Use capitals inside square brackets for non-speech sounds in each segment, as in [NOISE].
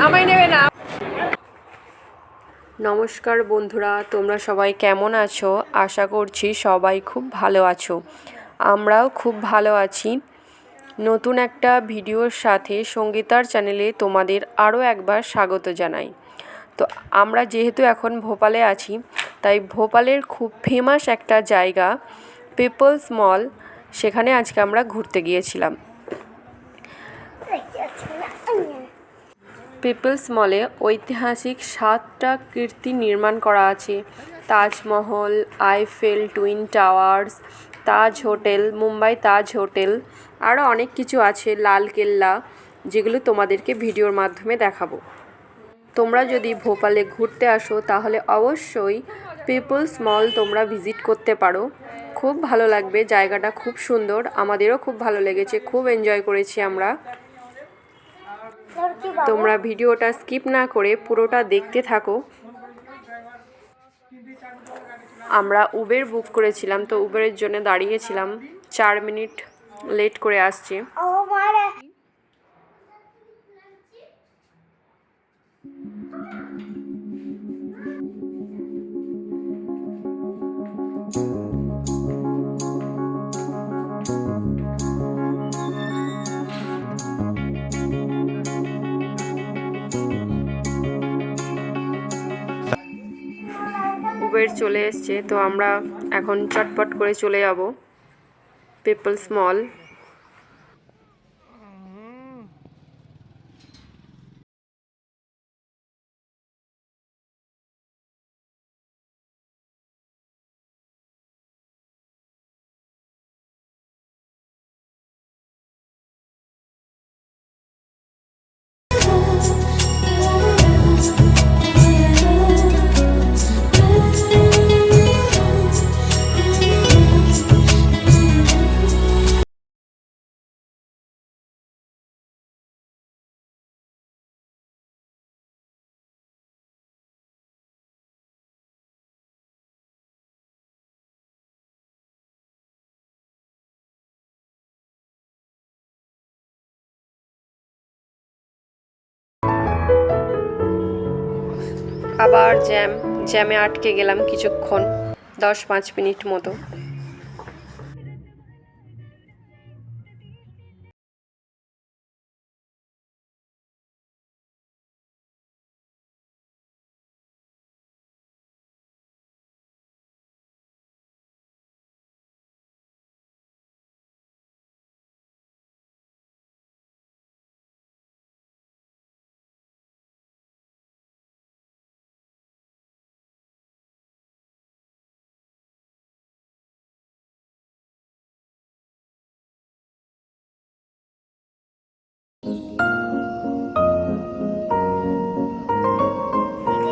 আমায় নেবে না। নমস্কার বন্ধুরা তোমরা সবাই কেমন আছো? আশা করছি সবাই খুব ভালো আছো। আমরাও খুব ভালো আছি। নতুন একটা ভিডিওর সাথে সঙ্গীতার চ্যানেলে তোমাদের আরও একবার স্বাগত জানাই। তো আমরা যেহেতু এখন ভোপালে আছি তাই ভোপালের খুব ফেমাস একটা জায়গা পিপলস মল সেখানে আজকে আমরা ঘুরতে গিয়েছিলাম? পিপলস মলে ঐতিহাসিক সাতটা কীর্তি নির্মাণ করা আছে। Taj Mahal, Eiffel, twin towers, Taj hotel, Mumbai Taj hotel আরও অনেক কিছু আছে লাল কেল্লা, যেগুলো তোমাদেরকে ভিডিওর মাধ্যমে দেখাবো। তোমরা যদি ভোপালে ঘুরতে আসো, তাহলে অবশ্যই পিপলস মল তোমরা ভিজিট করতে পারো। খুব ভালো লাগবে, জায়গাটা খুব সুন্দর, আমাদেরও খুব ভালো লেগেছে, খুব এনজয় করেছি আমরা। তোমরা ভিডিওটা স্কিপ না করে পুরোটা দেখতে থাকো। আমরা উবের বুক করেছিলাম, তো উবেরের জন্য দাঁড়িয়েছিলাম। চার মিনিট লেট করে আসছে। উবের চলে এসছে তো আমরা এখন চটপট করে চলে যাব। পিপলস মল আবার জ্যাম জ্যামে আটকে গেলাম কিছুক্ষণ দশ পাঁচ মিনিট মতো।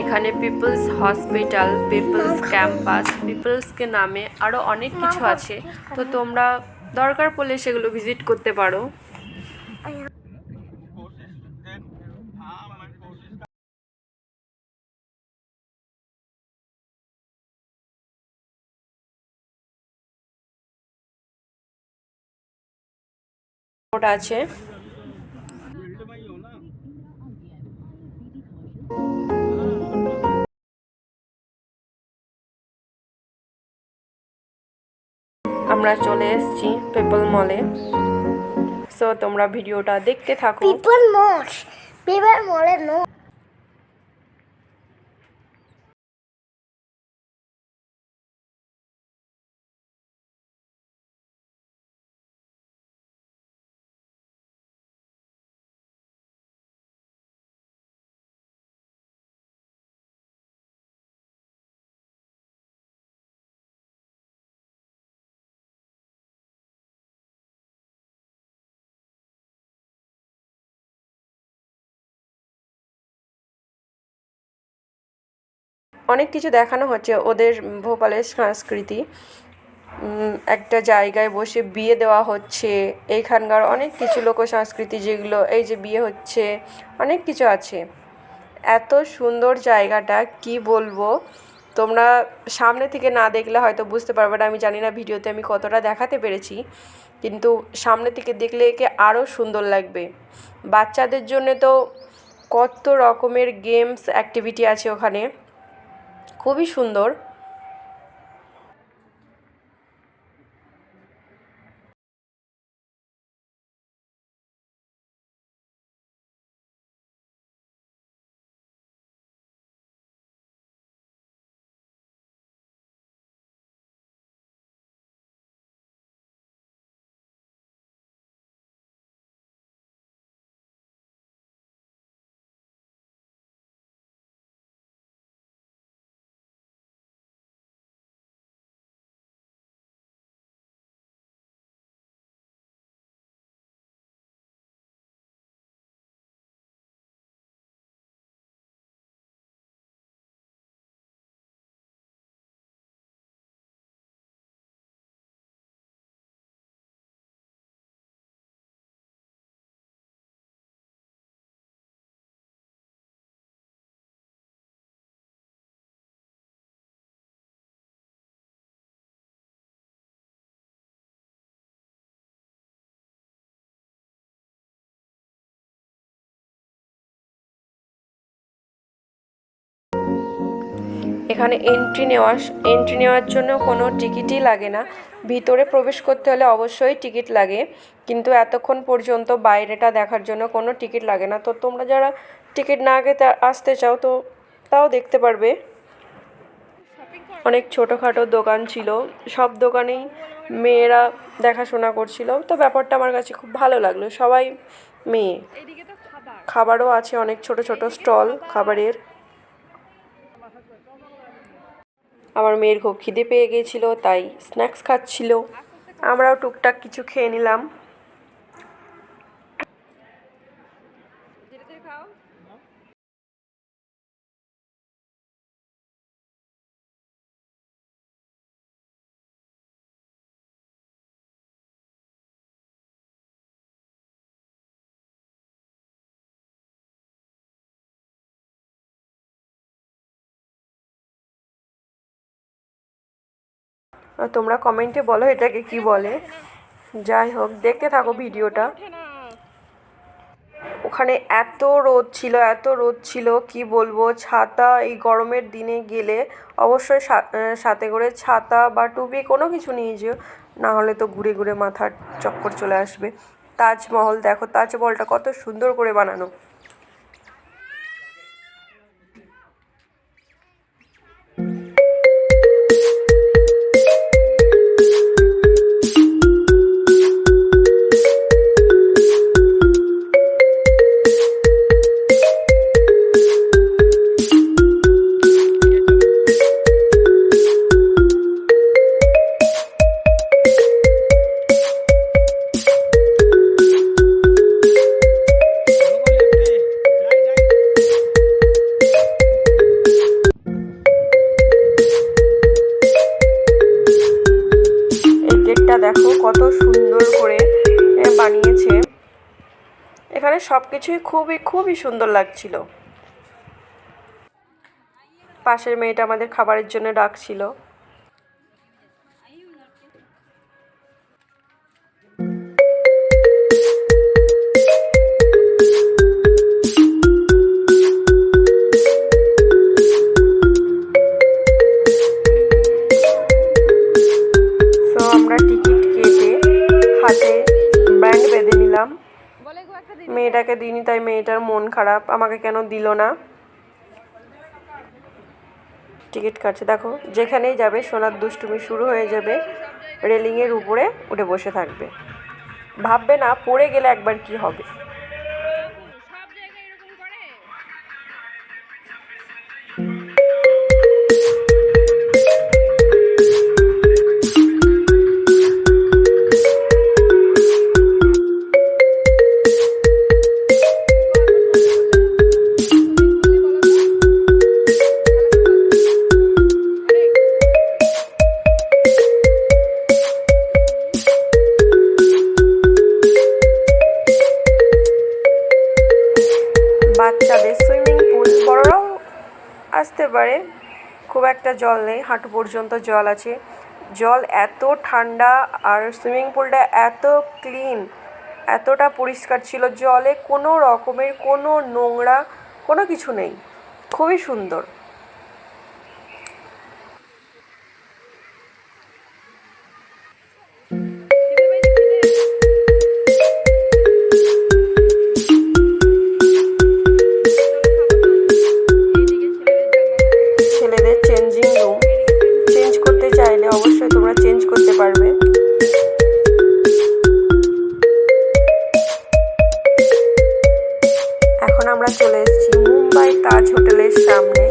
এখানে পিপলস হসপিটাল পিপলস ক্যাম্পাস পিপলসকে নামে আরও অনেক কিছু আছে। তো তোমরা দরকার পড়লে সেগুলো ভিজিট করতে পারো। আছে। আমরা চলে এসেছি পেপল মলে সো তোমরা ভিডিওটা দেখতে থাকো। পিপল মল পিপল মলে নো অনেক কিছু দেখানো হচ্ছে ওদের ভোপালের সংস্কৃতি। একটা জায়গায় বসে বিয়ে দেওয়া হচ্ছে, এইখানকার অনেক কিছু লোক সংস্কৃতি যেগুলো, এই যে বিয়ে হচ্ছে, অনেক কিছু আছে। এত সুন্দর জায়গাটা, কি বলব? তোমরা সামনে থেকে না দেখলে হয়তো বুঝতে পারবে না, আমি জানি না ভিডিওতে আমি কতটা দেখাতে পেরেছি, কিন্তু সামনে থেকে দেখলে একে আরও সুন্দর লাগবে। বাচ্চাদের জন্য তো কত রকমের গেমস অ্যাক্টিভিটি আছে ওখানে। খুবই সুন্দর এখানে এন্ট্রি নেওয়া এন্ট্রি নেওয়ার জন্য কোনো টিকিটই লাগে না। ভিতরে প্রবেশ করতে হলে অবশ্যই টিকিট লাগে। কিন্তু এতক্ষণ পর্যন্ত বাইরেটা দেখার জন্য কোনো টিকিট লাগে না। তো তোমরা যারা টিকিট না আগে আসতে চাও তো তাও দেখতে পারবে। অনেক ছোটোখাটো দোকান ছিল। সব দোকানেই মেয়েরা দেখাশোনা করছিল। তো ব্যাপারটা আমার কাছে খুব ভালো লাগল। সবাই মেয়ে। খাবারও আছে, অনেক ছোট ছোট স্টল খাবারের। আমার মেয়ের খুব খিদে পেয়ে গিয়েছিল তাই স্ন্যাক্স খাচ্ছিল। আমরাও টুকটাক কিছু খেয়ে নিলাম। তোমরা কমেন্টে বলো এটাকে কি বলে। যাই হোক, দেখতে থাকো ভিডিওটা। ওখানে এত রোদ ছিল, এত রোদ ছিল, কি বলব, ছাতা এই গরমের দিনে গেলে অবশ্যই সাথে করে ছাতা বা টুপি কোনো কিছু নিয়ে যেও, না হলে তো ঘুরে ঘুরে মাথার চক্কর চলে আসবে। তাজমহল দেখো, তাজমহলটা কত সুন্দর করে বানানো। দেখো কত সুন্দর করে বানিয়েছে। এখানে সব কিছুই খুবই খুবই সুন্দর লাগছিল। পাশের মেয়েটা আমাদের খাবারের জন্য ডাকছিল। মেয়েটাকে দিইনি, তাই মেয়েটার মন খারাপ। আমাকে কেন দিল না? টিকিট কাটছে। দেখো, যেখানেই যাবে, সোনার দুষ্টুমি শুরু হয়ে যাবে। রেলিংয়ের উপরে উঠে বসে থাকবে। ভাববে না, পড়ে গেলে একবার কি হবে? বাচ্চাদের সুইমিং পুল। বড়রাও আসতে পারে। খুব একটা জল নেই, হাঁটু পর্যন্ত জল আছে। জল এত ঠান্ডা আর সুইমিং পুলটা এত ক্লিন, এতটা পরিষ্কার ছিল। জলে কোনো রকমের কোনো নোংরা কোনো কিছু নেই। খুবই সুন্দর। আমরা চলে এসেছি মুম্বাই তাজ হোটেলের সামনে।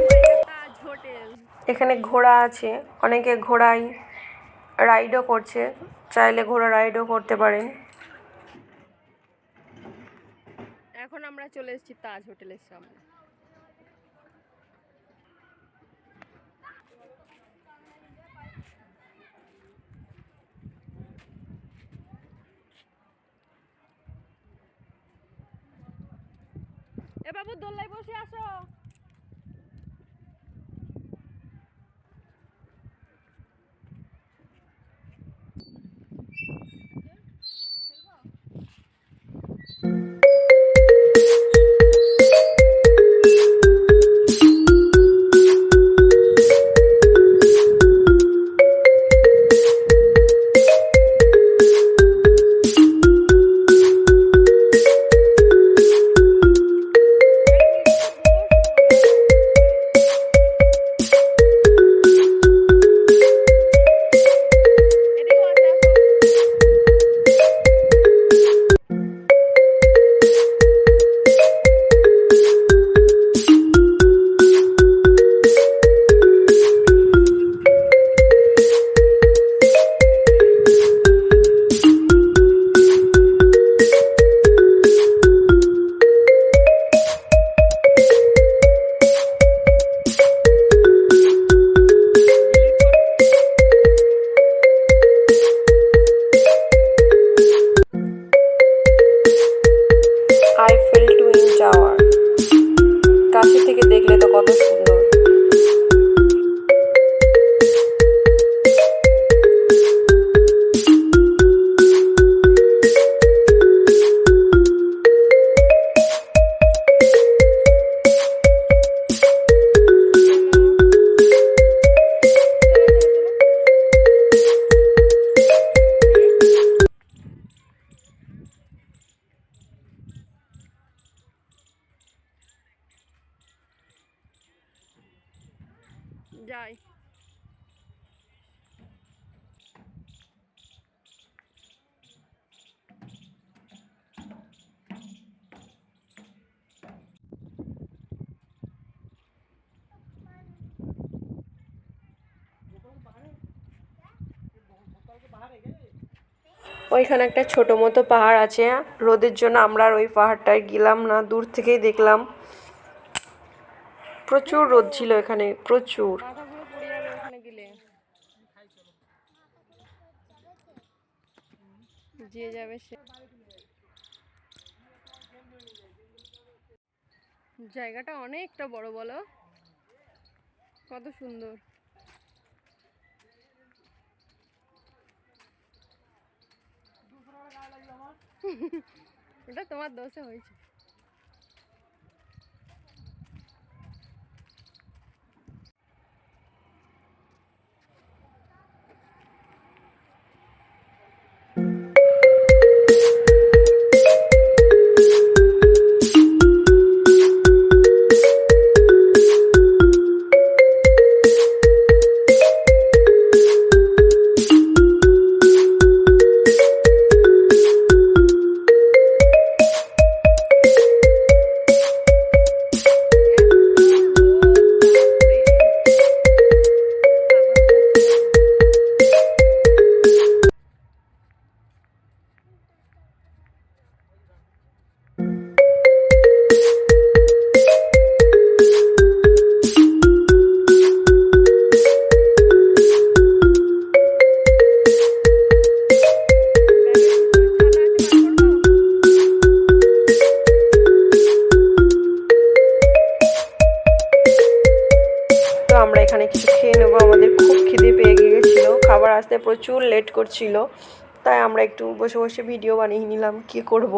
এখানে ঘোড়া আছে অনেকে ঘোড়াই রাইডও করছে চাইলে ঘোড়া রাইডও করতে পারেন এখন আমরা চলে এসেছি তাজ হোটেলের সামনে। এ বাবু দোল্লাই বসে আসো। যাই। ওইখানে একটা ছোটো মতো পাহাড় আছে। রোদের জন্য আমরা আর ওই পাহাড়টায় গেলাম না, দূর থেকেই দেখলাম। প্রচুর রোদ ছিল এখানে, প্রচুর। যাবে সে। জায়গাটা অনেকটা বড়, বলো। কত সুন্দর। [LAUGHS] ওটা তোমার দোষে হয়েছে। প্রচুর লেট করছিল তাই আমরা একটু বসে বসে ভিডিও বানিয়ে নিলাম কী করব?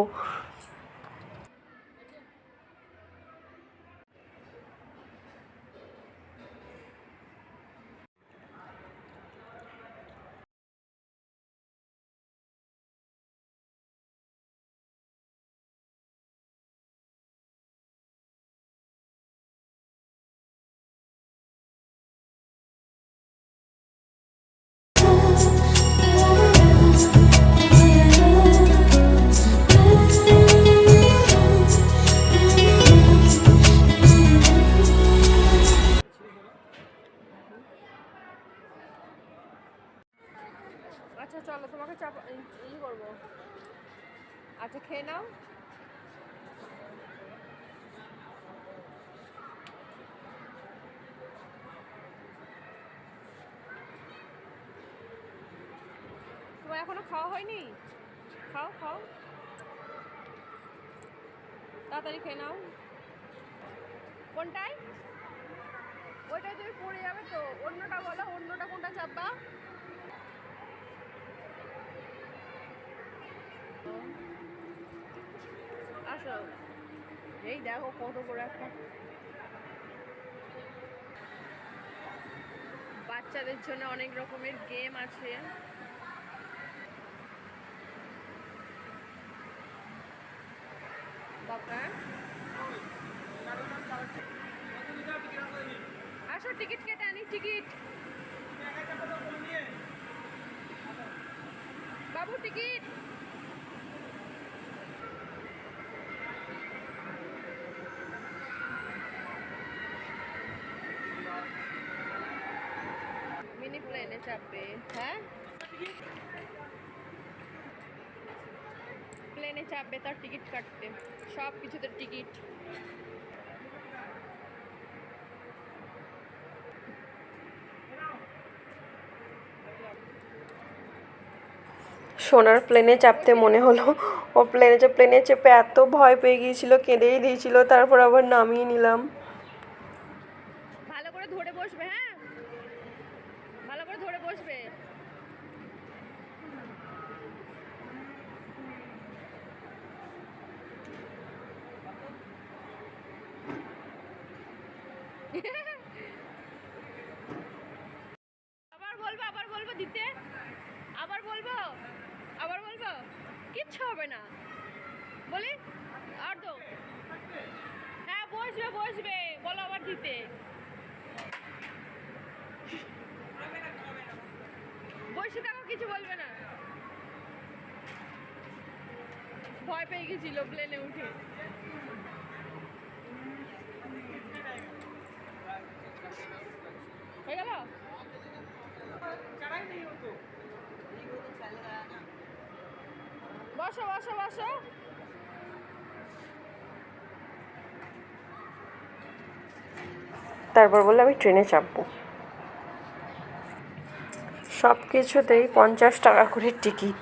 এখনও খাওয়া হয়নি? খাও খাও। তাড়াতাড়ি খেয়ে নাও। কোনটায়? ওইটাই তুমি পড়ে যাবে তো অন্যটা বলো, অন্যটা কোনটা চাপবা? আসো। এই দেখো কত বড় একটা। বাচ্চাদের জন্য অনেক রকমের গেম আছে। বাবা আসো টিকিট কেটে আনি টিকিট। বাবু টিকিট। মিনি প্লেনে চাপবে হ্যাঁ? প্লেনে চাপবে তার টিকিট কাটতে। সব কিছুতে টিকিট। সোনার প্লেনে চাপতে মনে হলো। ও প্লেনে চেপে প্লেনে চেপে এত ভয় পেয়ে গিয়েছিল কেঁদেই দিয়েছিল তারপর আবার নামিয়ে নিলাম। ভালো করে ধরে বসবে হ্যাঁ ভালো করে ধরে বসবে আবার বলব আবার বলব দিতে? আবার বলব? আবার বলব? কিচ্ছু হবে না। বলি? আর তো? হ্যাঁ বসবে বসবে। বলো আবার দিতে। বসে থাকো, কিছু বলবে না। ভয় পেয়ে গেছিল প্লেনে উঠে হয়ে গেল বসো বসো বসো। তারপর বললে আমি ট্রেনে চাপবো। সব কিছুতেই পঞ্চাশ টাকা করে টিকিট।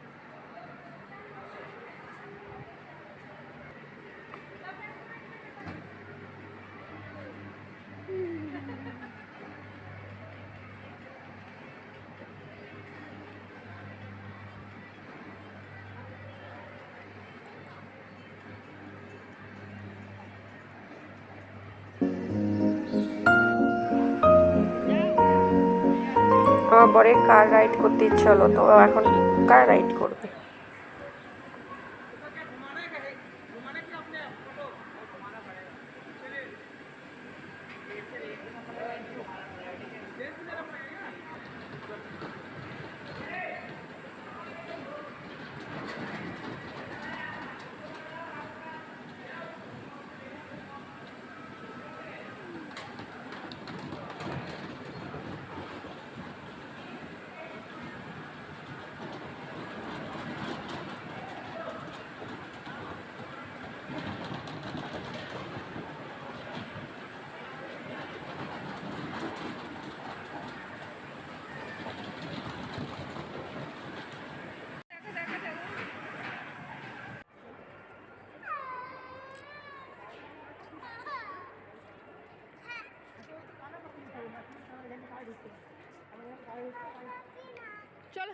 বরের কার রাইড করতে ইচ্ছে হলো তো এখন কার রাইড করবে চলো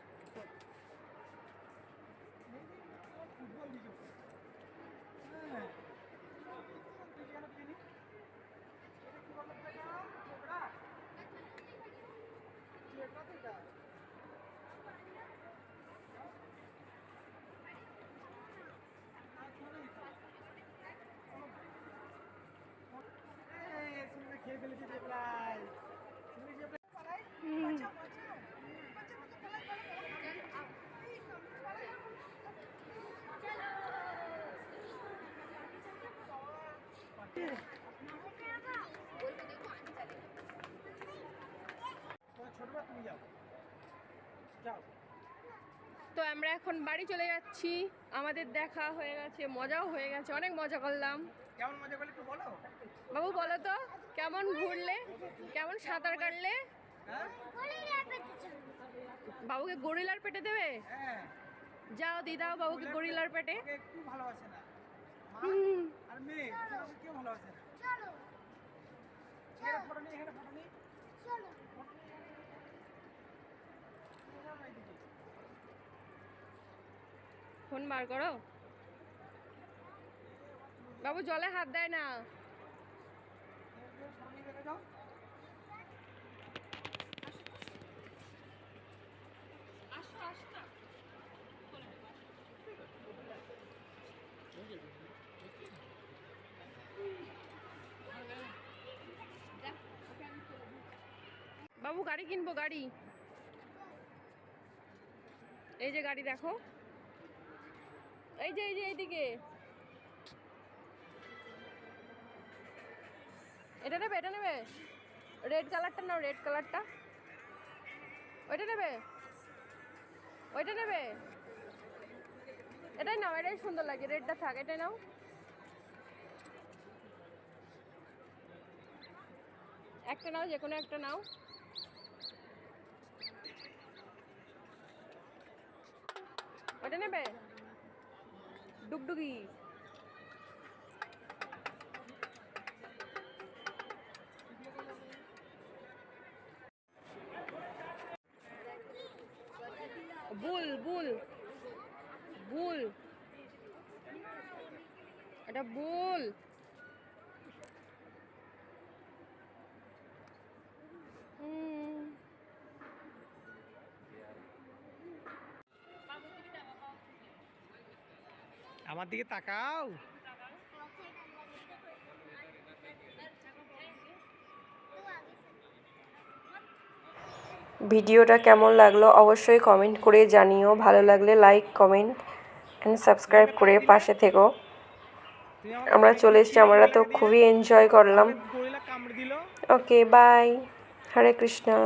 খেয়ে ফেলেছি যে প্রায় তুমি যে প্রায় বাঁচা বাঁচা তোমার ছোটবার তুমি যাও যাও তো আমরা এখন বাড়ি চলে যাচ্ছি। আমাদের দেখা হয়ে গেছে মজাও হয়ে গেছে। অনেক মজা করলাম। কেমন মজা করলে একটু বলো? বাবু বলো তো কেমন ঘুরলে? কেমন সাঁতার কাটলে? হ্যাঁ? বাবুকে গরিলার পেটে দেবে? হ্যাঁ। যাও দিদাও বাবুকে গরিলার পেটে একটু ভালোবাসে না। আর মেয়ে ভালোবাসে না চলো। এখানে ফটো নিই এখানে ফটো নিই চলো। ফোন বার করো। বাবু জলে হাত দেয় না ফটো নিয়ে দেখে যাও বাবু গাড়ি কিনবো, গাড়ি? এই যে গাড়ি দেখো। এই যে এই যে, এইদিকে। এটা নেবে এটা নেবে? রেড কালারটা নাও রেড কালারটা ওইটা নেবে? ওইটা নেবে? এটাই নাও, এটাই সুন্দর লাগে রেডটা থাক, এটাই নাও। একটা নাও, যে কোনো একটা নাও। ওটা নেবে ডুগডুগি বুল বুল বুল এটা বুল হুম আমার দিকে তাকাও। ভিডিওটা কেমন লাগল অবশ্যই কমেন্ট করে জানিও। ভালো লাগলে লাইক কমেন্ট অ্যান্ড সাবস্ক্রাইব করে পাশে থেকো। আমরা চলে এসেছি আমরা তো খুবই এনজয় করলাম। ওকে বাই হরে কৃষ্ণা